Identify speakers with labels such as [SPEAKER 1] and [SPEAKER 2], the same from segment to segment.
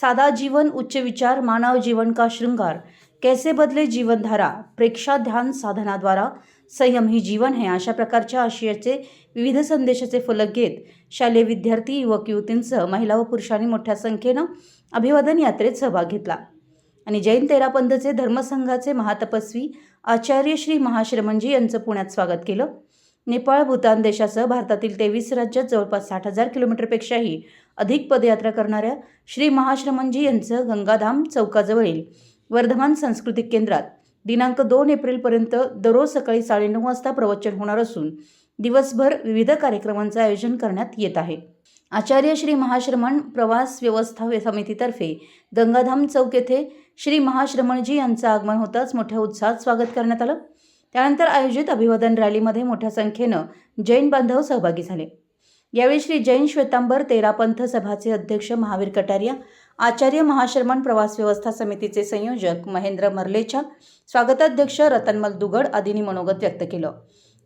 [SPEAKER 1] सादा जीवन उच्च विचार मानव जीवन का श्रृंगार कैसे बदले जीवनधारा प्रेक्षा ध्यान साधनाद्वारा संयम ही जीवन है अशा प्रकारच्या आशयाचे विविध संदेशाचे फलक घेत शालेय विद्यार्थी युवक युवतींसह महिला व पुरुषांनी मोठ्या संख्येनं अभिवादन यात्रेत सहभाग घेतला. आणि जैन तेरापंथचे धर्मसंघाचे महातपस्वी आचार्य श्री महाश्रमणजी यांचं पुण्यात स्वागत केलं. नेपाळ भूतान देशासह भारतातील तेवीस राज्यात जवळपास साठ हजार किलोमीटरपेक्षाही अधिक पदयात्रा करणाऱ्या श्री महाश्रमणजी यांचं गंगाधाम चौकाजवळील वर्धमान सांस्कृतिक केंद्रात दिनांक दोन एप्रिलपर्यंत दररोज सकाळी साडेनऊ वाजता प्रवचन होणार असून दिवसभर विविध कार्यक्रमांचं आयोजन करण्यात येत आहे. आचार्य श्री महाश्रमण प्रवास व्यवस्था समितीतर्फे गंगाधाम चौक येथे श्री महाश्रमणजी यांचं आगमन होताच मोठ्या उत्साहात स्वागत करण्यात आलं. त्यानंतर आयोजित अभिवादन रॅलीमध्ये मोठ्या संख्येनं जैन बांधव सहभागी झाले. यावेळी श्री जैन श्वेतांबर तेरापंथ सभाचे अध्यक्ष महावीर कटारिया आचार्य महाश्रमण प्रवास व्यवस्था समितीचे संयोजक महेंद्र मर्लेच्या स्वागताध्यक्ष रतनमल दुगड आदींनी मनोगत व्यक्त केलं.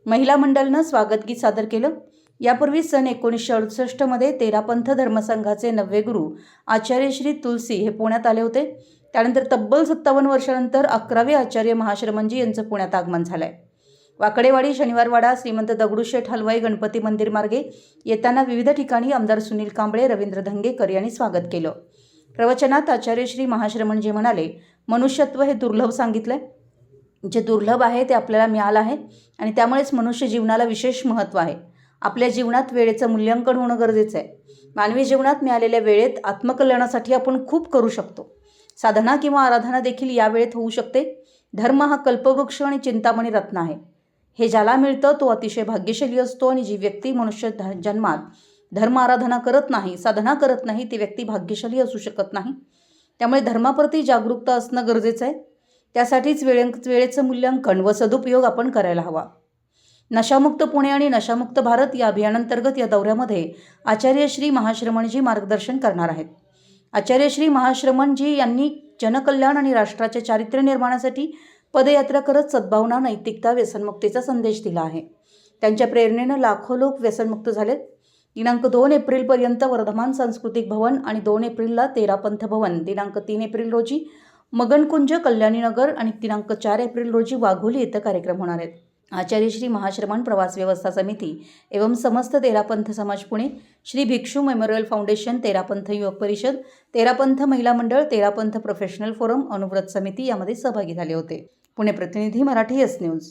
[SPEAKER 1] महिला मंडळनं स्वागतगीत सादर केलं. यापूर्वी सन एकोणीसशे अडुसष्टमध्ये तेरापंथ धर्मसंघाचे नववे गुरु आचार्य श्री तुलसी हे पुण्यात आले होते. त्यानंतर तब्बल सत्तावन्न वर्षानंतर अकरावे आचार्य महाश्रमणजी यांचं पुण्यात आगमन झालं आहे वाकडेवाडी शनिवारवाडा श्रीमंत दगडूशेठ हलवाई गणपती मंदिर मार्गे येताना विविध ठिकाणी आमदार सुनील कांबळे रवींद्र धंगेकर यांनी स्वागत केलं. प्रवचनात आचार्य श्री महाश्रमणजी म्हणाले मनुष्यत्व हे दुर्लभ सांगितलंय. जे दुर्लभ आहे ते आपल्याला मिळालं आहे आणि त्यामुळेच मनुष्य जीवनाला विशेष महत्त्व आहे. आपल्या जीवनात वेळेचं मूल्यांकन होणं गरजेचं आहे. मानवी जीवनात मिळालेल्या वेळेत आत्मकल्याणासाठी आपण खूप करू शकतो. साधना किंवा आराधना देखील या वेळेत होऊ शकते. धर्म हा कल्पवृक्ष आणि चिंतामणी रत्न आहे. हे ज्याला मिळतं तो अतिशय भाग्यशाली असतो आणि जी व्यक्ती मनुष्य ध जन्मात धर्म आराधना करत नाही साधना करत नाही ती व्यक्ती भाग्यशाली असू शकत नाही. त्यामुळे धर्माप्रती जागरूकता असणं गरजेचं आहे. त्यासाठीच वेळे वेळेचं मूल्यांकन व सदुपयोग आपण करायला हवा. नशामुक्त पुणे आणि नशामुक्त भारत या अभियानांतर्गत या दौऱ्यामध्ये आचार्य श्री महाश्रमणजी मार्गदर्शन करणार आहेत. आचार्य श्री महाश्रमणजी यांनी जनकल्याण आणि राष्ट्राचे चारित्र्य निर्माणासाठी पदयात्रा करत सद्भावना नैतिकता व्यसनमुक्तीचा संदेश दिला आहे. त्यांच्या प्रेरणेनं लाखो लोक व्यसनमुक्त झालेत. दिनांक दोन एप्रिलपर्यंत वर्धमान सांस्कृतिक भवन आणि दोन एप्रिलला तेरापंथ भवन. दिनांक तीन एप्रिल रोजी मगनकुंज कल्याणीनगर आणि दिनांक चार एप्रिल रोजी वाघोली इथं कार्यक्रम होणार आहेत. आचार्य श्री महाश्रमण प्रवास व्यवस्था समिती एवं समस्त तेरापंथ समाज पुणे श्री भिक्षू मेमोरियल फाउंडेशन तेरापंथ युवक परिषद तेरापंथ महिला मंडळ तेरापंथ प्रोफेशनल फोरम अनुव्रत समिती यामध्ये सहभागी झाले होते. पुणे प्रतिनिधी मराठी एस न्यूज